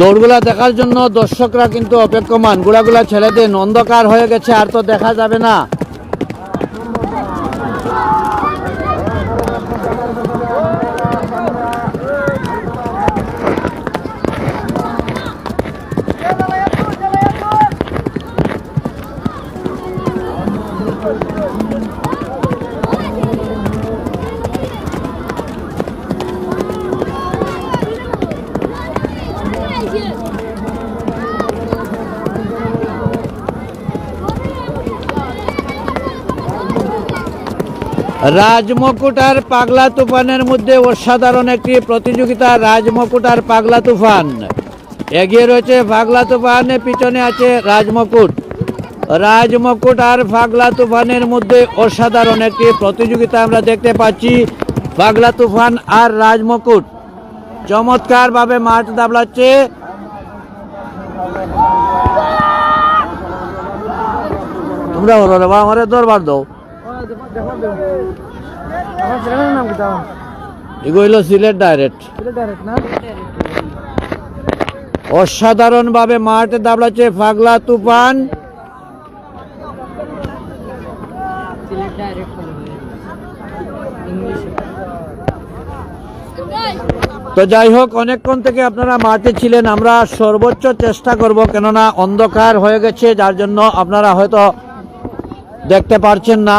দৌড়গুলা দেখার জন্য দর্শকরা কিন্তু অপেক্ষমান। গুড়াগুলা ছেলেদের অন্ধকার হয়ে গেছে, আর তো দেখা যাবে না। রাজমকুট আর পাগলা তুফানের মধ্যে অসাধারণ একটি প্রতিযোগিতা রাজমকুট আর পাগলা তুফান। এগিয়ে রয়েছে পাগলা তুফান, পিছনে আছে রাজমকুট। রাজমকুট আর পাগলা তুফানের মধ্যে অসাধারণ একটি প্রতিযোগিতা আমরা দেখতে পাচ্ছি, পাগলা তুফান আর রাজমকুট। চমৎকারভাবে মাঠ দাবলাচ্ছে। তোমরা আমারে দরবার দাও। এগুলো হইল সিলেট ডাইরেক্ট ছেলে ডাইরেক্ট না অসাধারণ ভাবে মাঠে দাবড়াচ্ছে ফাগলা তুফান। তো যাই হোক, অনেকক্ষণ থেকে আপনারা মাঠে ছিলেন, আমরা সর্বোচ্চ চেষ্টা করব, কেননা অন্ধকার হয়ে গেছে, যার জন্য আপনারা হয়তো দেখতে পারছেন না।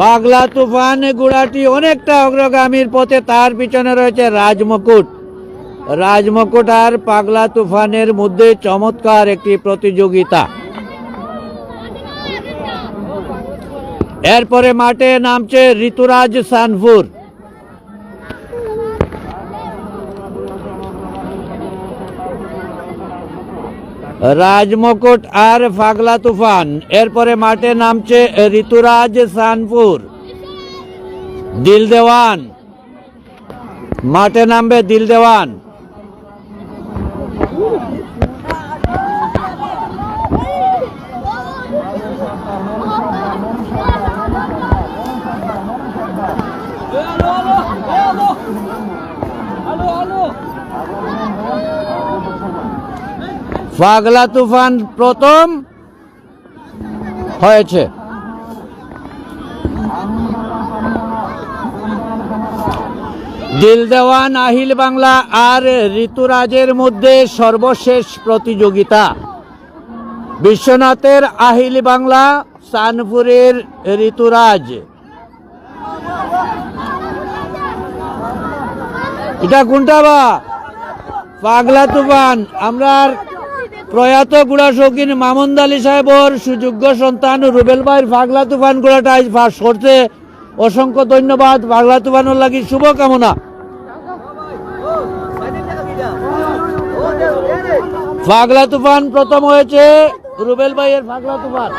পাগলা তুফান, গুড়াটি অনেকটা অগ্রগামীর পথে তার পিছনে রয়েছে রাজমকুট। রাজমকুট আর পাগলা তুফানের মধ্যে চমৎকার একটি প্রতিযোগিতা। এরপরে মাঠে নামছে ঋতুরাজ সানপুর রাজমকুট আর ফাগলা তুফান। এরপরে মাঠে নামছে ঋতুরাজ সানপুর। দিল দেওয়ান মাঠে নামবে দিল দেওয়ান পাগলা তুফান প্রথম হয়েছে। দিল দেওয়ান আহিল বাংলা আর ঋতুরাজের মধ্যে সর্বশেষ প্রতিযোগিতা। বিশ্বনাথের আহিল বাংলা, সানপুরের ঋতুরাজ। এটা কোনটা বা? পাগলা তুফান আমরা প্রয়াত গুড়া শৌখিন মামুন্দ আলী সাহেবর সুযোগ্য সন্তান রুবেল ভাইয়ের ফাগলা তুফান গুড়াটা আজ ফার্স্ট করছে। অসংখ্য ধন্যবাদ, ফাগলা তুফানোর লাগি শুভকামনা। ফাগলা তুফান প্রথম হয়েছে রুবেল ভাইয়ের ফাগলা তুফান।